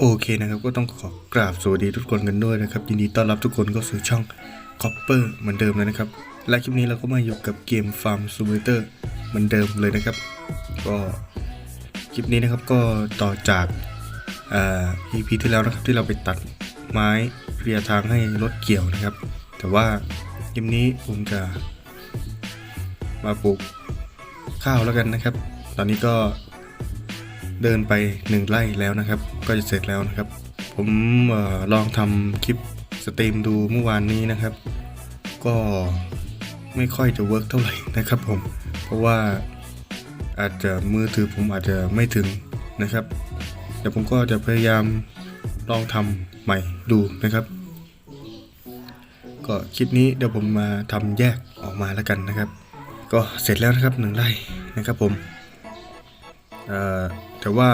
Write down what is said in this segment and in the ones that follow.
โอเคนะครับก็ต้องขอกราบสวัสดีทุกคนกันด้วยนะครับ ยินดีต้อนรับทุกคนเข้าสู่ช่อง Copper เหมือนเดิมเลยนะครับ และคลิปนี้เราก็มาอยู่กับเกม Farm Simulator เหมือนเดิมเลยนะครับ ก็คลิปนี้นะครับก็ต่อจากอ่า EP ที่แล้วนะครับที่เราไปตัดไม้เคลียร์ทางให้รถเกี่ยวนะครับ แต่ว่าคลิปนี้ผมจะมาปลูกข้าวแล้วกันนะครับ ตอนนี้ก็ เดินไปหนึ่งไร่แล้วนะครับ ก็จะเสร็จแล้วนะครับ ผมออลองทำคลิปสตรีมดูเมื่อวานนี้นะครับ ก็ไม่ค่อยจะเวิร์กเท่าไหร่นะครับผม เพราะว่าอาจจะมือถือผมอาจจะไม่ถึงนะครับเดี๋ยวผมก็จะพยายามลองทำใหม่ดูนะครับ ก็คลิปนี้เดี๋ยวผมมาทำแยกออกมาแล้วกันนะครับ ก็เสร็จแล้วนะครับหนึ่งไร่นะครับผม แต่ว่า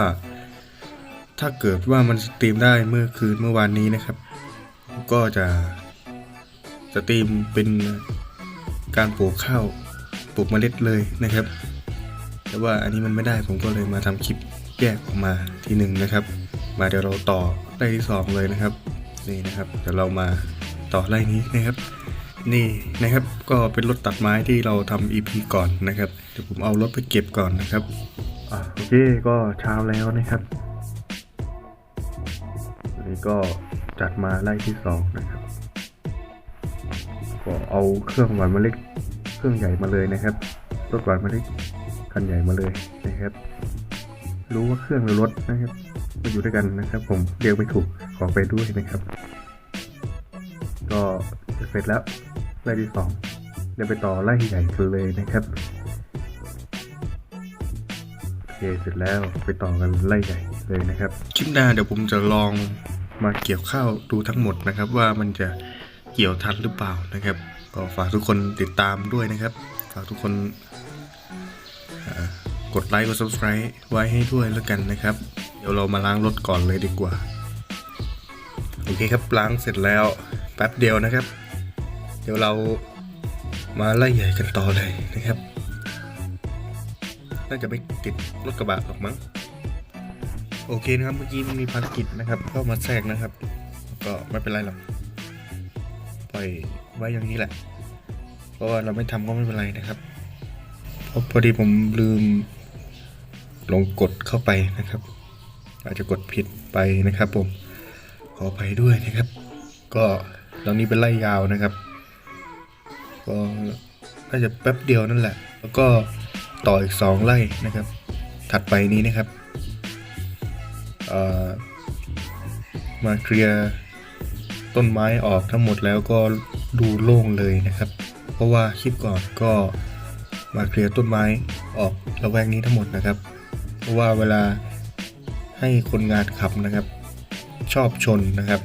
ถ้าเกิดว่ามันสตรีมได้เมื่อคืนเมื่อวานนี้นะครับ ก็จะสตรีมเป็นการปลูกข้าวปลูกเมล็ดเลยนะครับ แต่ว่าอันนี้มันไม่ได้ผมก็เลยมาทำคลิปแยกออกมาทีหนึ่งนะครับ มาเดี๋ยวเราต่อไล่ที่สองเลยนะครับนี่นะครับเดี๋ยวเรามาต่อไล่นี้นะครับ นี่นะครับก็เป็นรถตัดไม้ที่เราทำ EP ก่อนนะครับเดี๋ยวผมเอารถไปเก็บก่อนนะครับ อะโอเคก็เช้าแล้วนะครับวันนี้ก็จัดมาไล่ที่สองนะครับ ก็เอาเครื่องหวานเล็ดเครื่องใหญ่มาเลยนะครับรถหวานเล็ดคันใหญ่มาเลยนะครับ รู้ว่าเครื่องหรือรถนะครับมาอยู่ด้วยกันนะครับ ผมเรียกไม่ถูกขอไปด้วยนะครับ ก็จะเสร็จแล้วไล่ที่สองเดี๋ยวไปต่อไล่ใหญ่กันเลยนะครับ เคเสร็จแล้วไปต่อกันไล่ใหญ่เลยนะครับคลิปหน้าเดี๋ยวผมจะลองมาเกี่ยวข้าวดูทั้งหมดนะครับ ว่ามันจะเกี่ยวทันหรือเปล่านะครับ ก็ฝากทุกคนติดตามด้วยนะครับ ฝากทุกคนกดไลค์กด subscribe ไว้ให้ด้วยแล้วกันนะครับ เดี๋ยวเรามาล้างรถก่อนเลยดีกว่าโอเคครับล้างเสร็จแล้วแป๊บเดียวนะครับ เดี๋ยวเรามาไล่ใหญ่กันต่อเลยนะครับ น่าจะไม่ติดรถกระบะหรอกมั้งโอเคนะครับเมื่อกี้มันมีภารกิจนะครับเข้ามาแทรกนะครับ ก็ไม่เป็นไรหรอกปล่อยไว้อย่างนี้แหละ เพราะว่าเราไม่ทำก็ไม่เป็นไรนะครับเพราะพอดีผมลืมลงกดเข้าไปนะครับ อาจจะกดผิดไปนะครับ ผมขออภัยด้วยนะครับ ก็ตอนนี้เป็นไล่ยาวนะครับ ก็น่าจะแป๊บเดียวนั่นแหละ แล้วก็ ต่ออีกสองไร่นะครับ ถัดไปนี้นะครับมาเคลียร์ต้นไม้ออกทั้งหมดแล้วก็ดูโล่งเลยนะครับ เพราะว่าคลิปก่อนก็มาเคลียร์ต้นไม้ออกระแวกนี้ทั้งหมดนะครับ เพราะว่าเวลาให้คนงานขับนะครับ ชอบชนนะครับ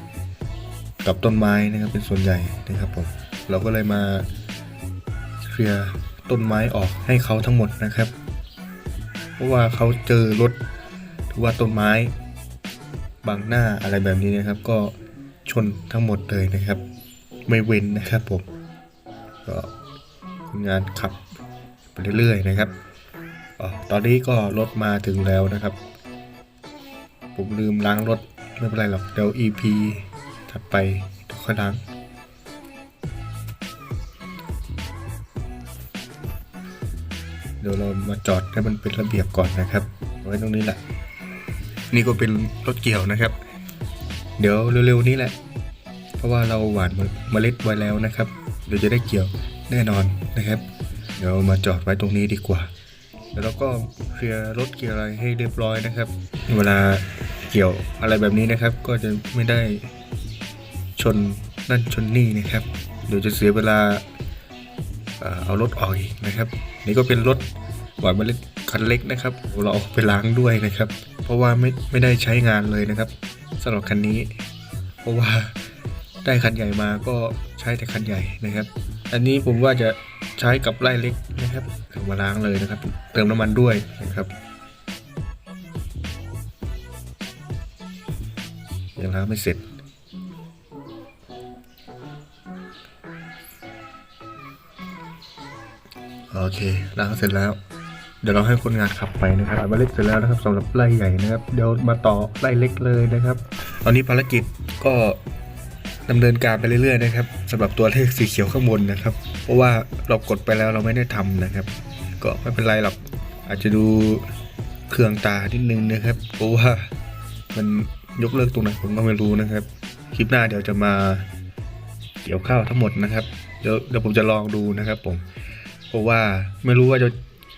กับต้นไม้นะครับเป็นส่วนใหญ่นะครับผมเราก็เลยมาเคลียร์ ต้นไม้ออกให้เขาทั้งหมดนะครับ เพราะว่าเขาเจอรถหรือว่าต้นไม้บางหน้าอะไรแบบนี้นะครับ ก็ชนทั้งหมดเลยนะครับ ไม่เว้นนะครับผมก็งานขับไปเรื่อยๆนะครับออตอนนี้ก็รถมาถึงแล้วนะครับ ผมลืมล้างรถไม่เป็นไรหรอกเดี๋ยว EP ถัดไปเดี๋ยวค่อยล้าง ดี๋ยวเรามาจอดให้มันเป็นระเบียบก่อนนะครับ ไว้ตรงนี้แหละ นี่ก็เป็นรถเกี่ยวนะครับ เดี๋ยวเร็วๆนี้แหละ เพราะว่าเราหว่านเมล็ดไว้แล้วนะครับ เดี๋ยวจะได้เกี่ยวแน่นอนนะครับ เดี๋ยวมาจอดไว้ตรงนี้ดีกว่า แล้วเราก็เคลียร์รถเกี่ยวอะไรให้เรียบร้อยนะครับ เวลาเกี่ยวอะไรแบบนี้นะครับ ก็จะไม่ได้ชนนั่นชนนี่นะครับ เดี๋ยวจะเสียเวลา เอารถออกอีกนะครับ นี่ก็เป็นรถหวานเมล็ดคันเล็กนะครับ เราเอาไปล้างด้วยนะครับ เพราะว่าไม่ไม่ได้ใช้งานเลยนะครับสำหรับคันนี้ เพราะว่าได้คันใหญ่มาก็ใช้แต่คันใหญ่นะครับ อันนี้ผมว่าจะใช้กับไล่เล็กนะครับเอามาล้างเลยนะครับ เติมน้ำมันด้วยนะครับยังล้างไม่เสร็จ โอเคล้างเสร็จแล้ว เดี๋ยวเราให้คนงานขับไปนะครับมาเล็กเสร็จแล้วนะครับสำหรับไร่ใหญ่นะครับ เดี๋ยวมาต่อไร่เล็กเลยนะครับ ตอนนี้ภารกิจก็ดำเนินการไปเรื่อยๆนะครับสำหรับตัวเลขสีเขียวข้างบนนะครับ เพราะว่าเรากดไปแล้วเราไม่ได้ทำนะครับ ก็ไม่เป็นไรหรอกอาจจะดูเครื่องตานิดนึงนะครับเพราะว่ามันยกเลิกตรงไหนผมก็ไม่รู้นะครับ คลิปหน้าเดี๋ยวจะมาเกี่ยวข้าวทั้งหมดนะครับ เดี๋ยวเดี๋ยวผมจะลองดูนะครับผม ราะว่าไม่รู้ว่าจะ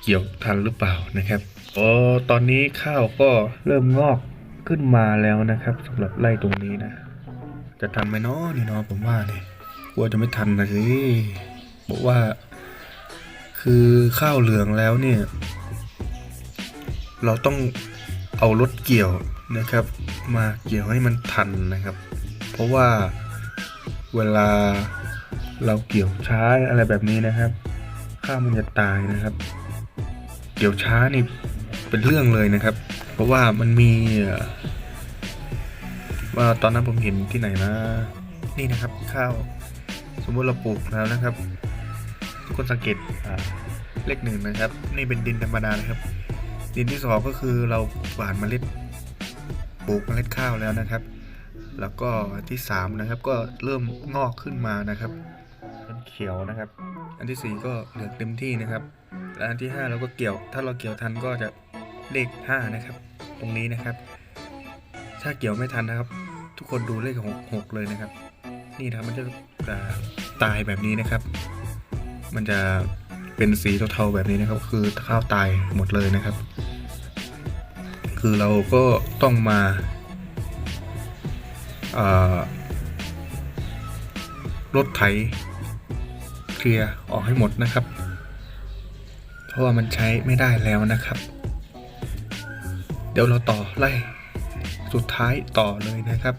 เกี่ยวทันหรือเปล่านะครับอ๋อตอนนี้ข้าวก็เริ่มงอกขึ้นมาแล้วนะครับสำหรับไร่ตรงนี้นะ จะทันไหมเนาะนี่เนาะผมว่าเนี่ยกลัวจะไม่ทันนะสิบอกว่า คือข้าวเหลืองแล้วเนี่ย เราต้องเอารถเกี่ยวนะครับ มาเกี่ยวให้มันทันนะครับ เพราะว่าเวลาเราเกี่ยวช้าอะไรแบบนี้นะครับ ข้าวมันจะตายนะครับเกี่ยวช้านี่เป็นเรื่องเลยนะครับ เพราะว่ามันมีว่าตอนนั้นผมเห็นที่ไหนนะนี่นะครับข้าวสมมติเราปลูกแล้วนะครับ ทุกคนสังเกตเลขหนึ่งนะครับ นี่เป็นดินธรรมดานะครับ ดินที่สองก็คือเราหว่านเมล็ดปลูกเมล็ดข้าวแล้วนะครับ แล้วก็ที่สามนะครับก็เริ่มงอกขึ้นมานะครับเป็นเขียวนะครับ อันที่สี่ก็เหลือเต็มที่นะครับ และอันที่ห้าเราก็เกี่ยว ถ้าเราเกี่ยวทันก็จะเลขห้านะครับ ตรงนี้นะครับ ถ้าเกี่ยวไม่ทันนะครับ ทุกคนดูเลขหกหกเลยนะครับ นี่นะครับมันจะจะตายแบบนี้นะครับ มันจะเป็นสีเทาๆแบบนี้นะครับ คือข้าวตายหมดเลยนะครับ คือเราก็ต้องมาเอ่อรถไถ เคลียร์ออกให้หมดนะครับ เพราะว่ามันใช้ไม่ได้แล้วนะครับ เดี๋ยวเราต่อไล่สุดท้ายต่อเลยนะครับ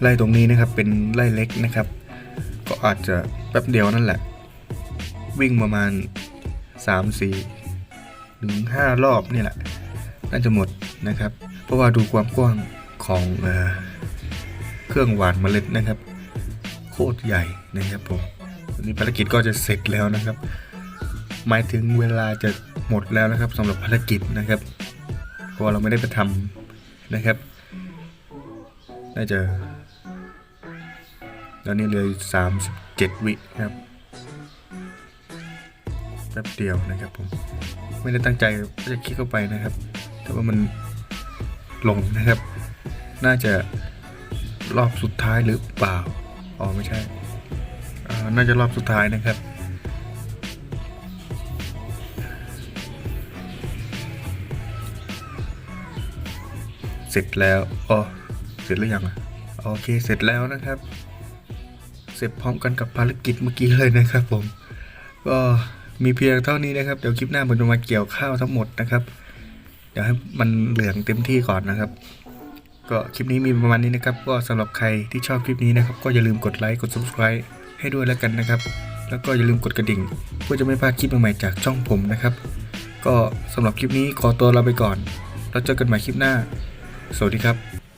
ไล่ตรงนี้นะครับเป็นไล่เล็กนะครับ ก็อาจจะแป๊บเดียวนั่นแหละ วิ่งประมาณ 3 4ถึง5รอบนี่แหละ น่าจะหมดนะครับ เพราะว่าดูความกว้างของเอเครื่องหวานเมล็ดนะครับ ตรใหญ่นะครับผมวันนี้ภารกิจก็จะเสร็จแล้วนะครับ หมายถึงเวลาจะหมดแล้วนะครับสำหรับภารกิจนะครับเพราะเราไม่ได้ไปทำนะครับ น่าจะตอนนี้เหลยสามสิบเจ็ดวินะครับแป๊บเดียวนะครับผมไม่ได้ตั้งใจว่าจะคลิกเข้าไปนะครับ แต่ว่ามันลงนะครับ น่าจะรอบสุดท้ายหรือเปล่า อ๋อไม่ใช่น่าจะรอบสุดท้ายนะครับ เสร็จแล้วอ๋อเสร็จหรือยังอโอเคเสร็จแล้วนะครับ เสร็จพร้อมกันกับภารกิจเมื่อกี้เลยนะครับผมก็มีเพียงเท่านี้นะครับ เดี๋ยวคลิปหน้าผมจะมาเกี่ยวข้าวทั้งหมดนะครับ เดี๋ยวให้มันเหลืองเต็มที่ก่อนนะครับ ก็คลิปนี้มีประมาณนี้นะครับ ก็สำหรับใครที่ชอบคลิปนี้นะครับ ก็อย่าลืมกดไลค์กด subscribe ให้ด้วยแล้วกันนะครับ แล้วก็อย่าลืมกดกระดิ่ง เพื่อจะไม่พลาดคลิปใหม่ๆจากช่องผมนะครับ ก็สำหรับคลิปนี้ขอตัวลาไปก่อน แล้วเจอกันใหม่คลิปหน้า สวัสดีครับ